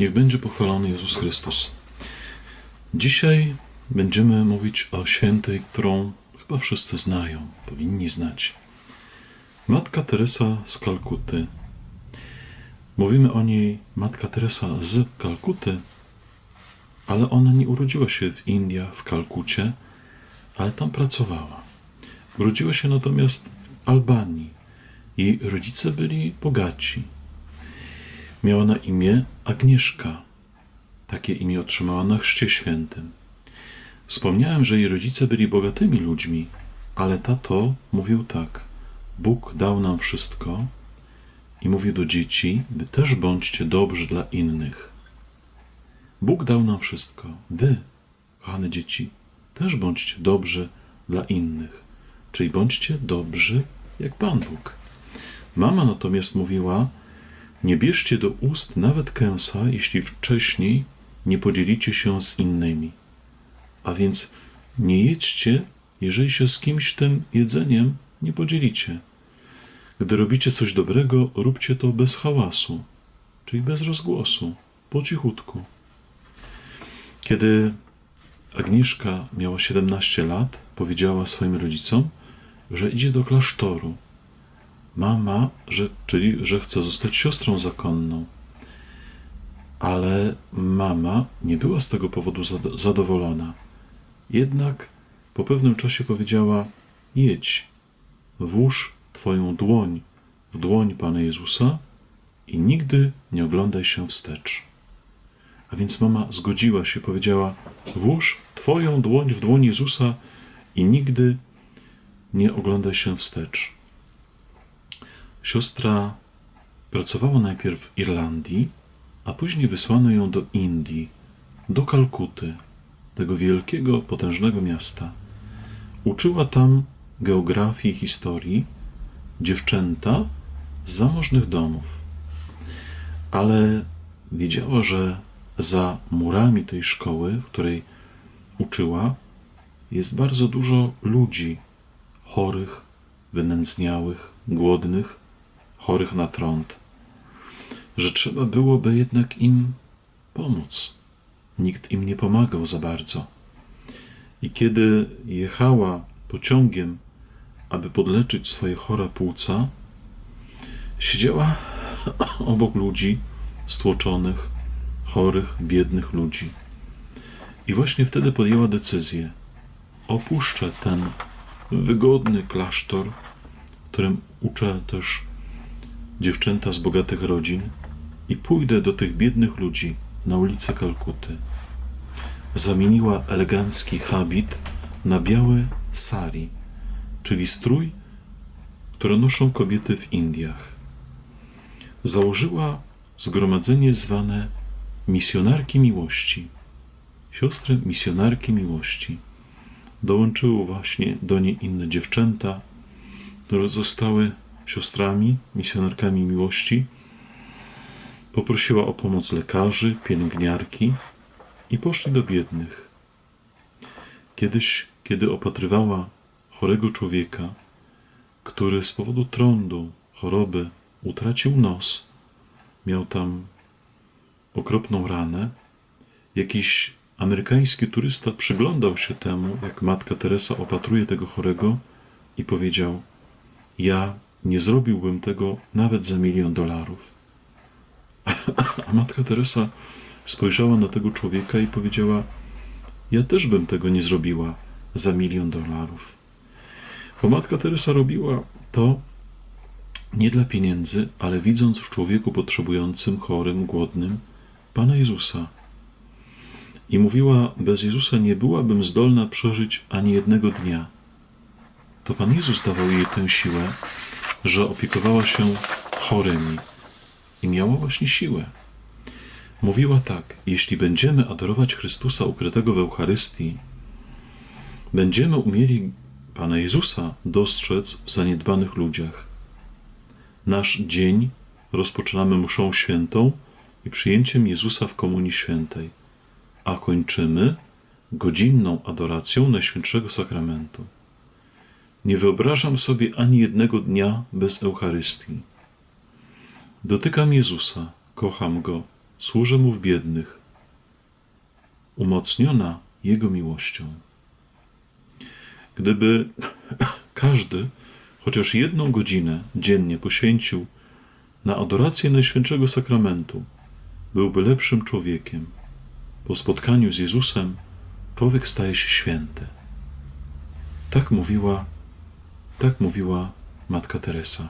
Niech będzie pochwalony Jezus Chrystus. Dzisiaj będziemy mówić o świętej, którą chyba wszyscy znają, powinni znać. Matka Teresa z Kalkuty. Mówimy o niej Matka Teresa z Kalkuty, ale ona nie urodziła się w Indiach, w Kalkucie, ale tam pracowała. Urodziła się natomiast w Albanii. Jej rodzice byli bogaci. Miała na imię Agnieszka. Takie imię otrzymała na Chrzcie Świętym. Wspomniałem, że jej rodzice byli bogatymi ludźmi, ale tato mówił tak: Bóg dał nam wszystko i mówi do dzieci: Wy też bądźcie dobrzy dla innych. Bóg dał nam wszystko. Wy, kochane dzieci, też bądźcie dobrzy dla innych. Czyli bądźcie dobrzy jak Pan Bóg. Mama natomiast mówiła: Nie bierzcie do ust nawet kęsa, jeśli wcześniej nie podzielicie się z innymi. A więc nie jedźcie, jeżeli się z kimś tym jedzeniem nie podzielicie. Gdy robicie coś dobrego, róbcie to bez hałasu, czyli bez rozgłosu, po cichutku. Kiedy Agnieszka miała 17 lat, powiedziała swoim rodzicom, że idzie do klasztoru. Mama, że, czyli że chce zostać siostrą zakonną. Ale mama nie była z tego powodu zado- zadowolona. Jednak po pewnym czasie powiedziała: Jedź, włóż Twoją dłoń w dłoń Pana Jezusa i nigdy nie oglądaj się wstecz. A więc mama zgodziła się, powiedziała: Włóż Twoją dłoń w dłoń Jezusa i nigdy nie oglądaj się wstecz. Siostra pracowała najpierw w Irlandii, a później wysłano ją do Indii, do Kalkuty, tego wielkiego, potężnego miasta. Uczyła tam geografii i historii dziewczęta z zamożnych domów. Ale wiedziała, że za murami tej szkoły, w której uczyła, jest bardzo dużo ludzi chorych, wynędzniałych, głodnych, chorych na trąd, że trzeba byłoby jednak im pomóc. Nikt im nie pomagał za bardzo. I kiedy jechała pociągiem, aby podleczyć swoje chore płuca, siedziała obok ludzi stłoczonych, chorych, biednych ludzi. I właśnie wtedy podjęła decyzję: opuszczę ten wygodny klasztor, w którym uczę też dziewczęta z bogatych rodzin, i pójdę do tych biednych ludzi na ulicę Kalkuty. Zamieniła elegancki habit na biały sari, czyli strój, który noszą kobiety w Indiach. Założyła zgromadzenie zwane Misjonarki Miłości. Siostry Misjonarki Miłości. Dołączyły właśnie do niej inne dziewczęta, które zostały siostrami, misjonarkami miłości. Poprosiła o pomoc lekarzy, pielęgniarki i poszli do biednych. Kiedyś, kiedy opatrywała chorego człowieka, który z powodu trądu, choroby utracił nos, miał tam okropną ranę, jakiś amerykański turysta przyglądał się temu, jak matka Teresa opatruje tego chorego i powiedział: Ja nie zrobiłbym tego nawet za milion dolarów. A matka Teresa spojrzała na tego człowieka i powiedziała: Ja też bym tego nie zrobiła za milion dolarów. Bo matka Teresa robiła to nie dla pieniędzy, ale widząc w człowieku potrzebującym, chorym, głodnym Pana Jezusa. I mówiła: Bez Jezusa nie byłabym zdolna przeżyć ani jednego dnia. To Pan Jezus dawał jej tę siłę, że opiekowała się chorymi i miała właśnie siłę. Mówiła tak: Jeśli będziemy adorować Chrystusa ukrytego w Eucharystii, będziemy umieli Pana Jezusa dostrzec w zaniedbanych ludziach. Nasz dzień rozpoczynamy mszą świętą i przyjęciem Jezusa w Komunii Świętej, a kończymy godzinną adoracją Najświętszego Sakramentu. Nie wyobrażam sobie ani jednego dnia bez Eucharystii. Dotykam Jezusa, kocham Go służę mu w biednych, umocniona Jego miłością. Gdyby każdy chociaż jedną godzinę dziennie poświęcił na adorację Najświętszego Sakramentu, byłby lepszym człowiekiem. Po spotkaniu z Jezusem człowiek staje się święty. Tak mówiła, tak mówiła Matka Teresa.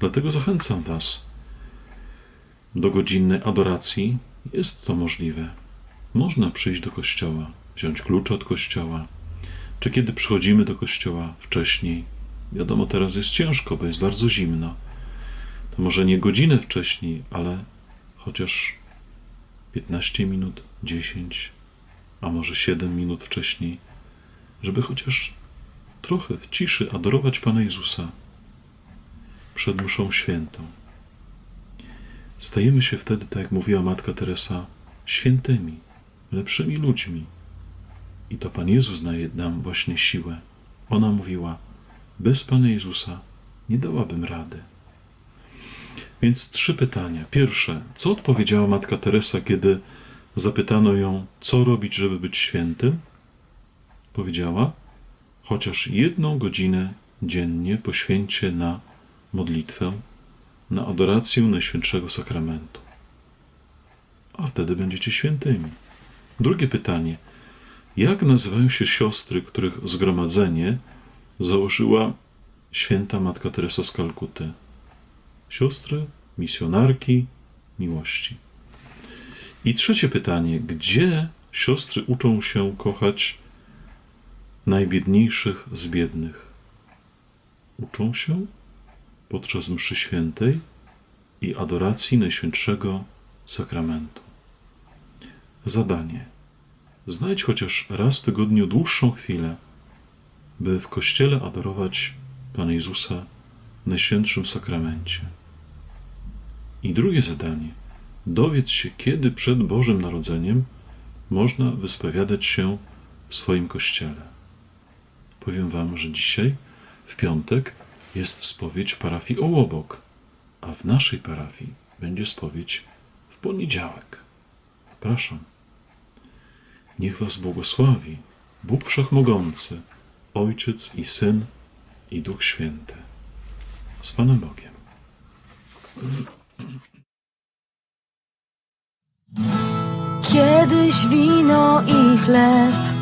Dlatego zachęcam Was do godzinnej adoracji. Jest to możliwe. Można przyjść do kościoła, wziąć klucze od kościoła, czy kiedy przychodzimy do kościoła wcześniej. Wiadomo, teraz jest ciężko, bo jest bardzo zimno. To może nie godzinę wcześniej, ale chociaż 15 minut, 10, a może 7 minut wcześniej, żeby chociaż trochę w ciszy adorować Pana Jezusa przed mszą świętą. Stajemy się wtedy, tak jak mówiła Matka Teresa, świętymi, lepszymi ludźmi. I to Pan Jezus daje nam właśnie siłę. Ona mówiła, bez Pana Jezusa nie dałabym rady. Więc trzy pytania. Pierwsze, co odpowiedziała Matka Teresa, kiedy zapytano ją, co robić, żeby być świętym? Powiedziała, chociaż jedną godzinę dziennie poświęćcie na modlitwę, na adorację Najświętszego Sakramentu. A wtedy będziecie świętymi. Drugie pytanie. Jak nazywają się siostry, których zgromadzenie założyła święta Matka Teresa z Kalkuty? Siostry, misjonarki miłości. I trzecie pytanie. Gdzie siostry uczą się kochać najbiedniejszych z biednych? Uczą się podczas mszy świętej i adoracji Najświętszego Sakramentu. Zadanie. Znajdź chociaż raz w tygodniu dłuższą chwilę, by w kościele adorować Pana Jezusa w Najświętszym Sakramencie. I drugie zadanie. Dowiedz się, kiedy przed Bożym Narodzeniem można wyspowiadać się w swoim kościele. Powiem Wam, że dzisiaj, w piątek, jest spowiedź parafii Ołobok, a w naszej parafii będzie spowiedź w poniedziałek. Przepraszam. Niech Was błogosławi Bóg Wszechmogący, Ojciec i Syn i Duch Święty. Z Panem Bogiem. Kiedyś wino i chleb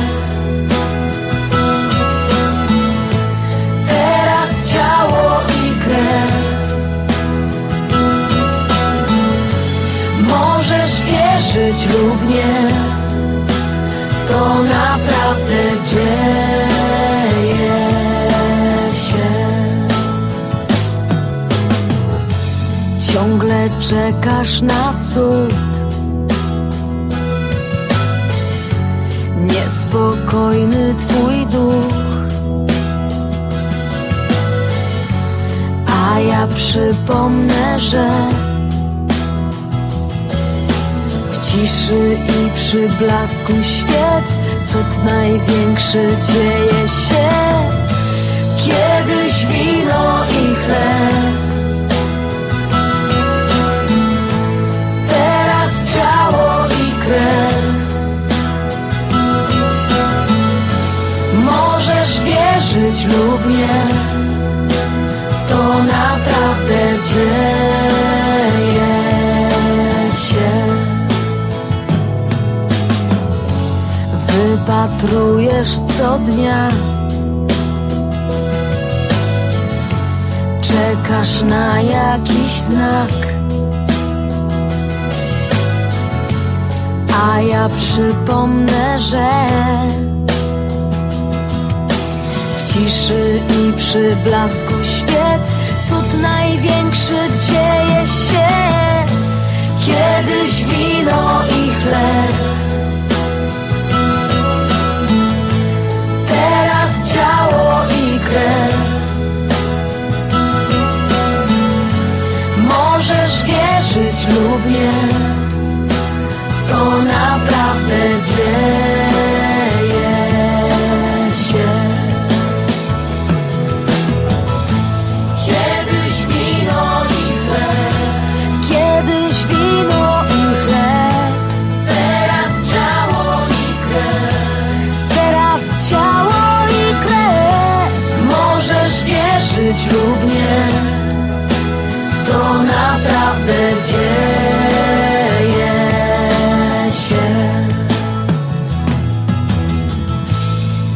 wierzyć lub nie To naprawdę dzieje się. Ciągle czekasz na cud. Niespokojny twój duch. A ja przypomnę, że ciszy i przy blasku świec cud największy dzieje się. Kiedyś wino i chleb, teraz ciało i krew. Możesz wierzyć lub nie Wypatrujesz co dnia, czekasz na jakiś znak. A ja przypomnę, że w ciszy i przy blasku świec cud największy dzieje się. Kiedyś wino i chleb,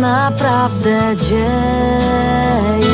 naprawdę dzieje.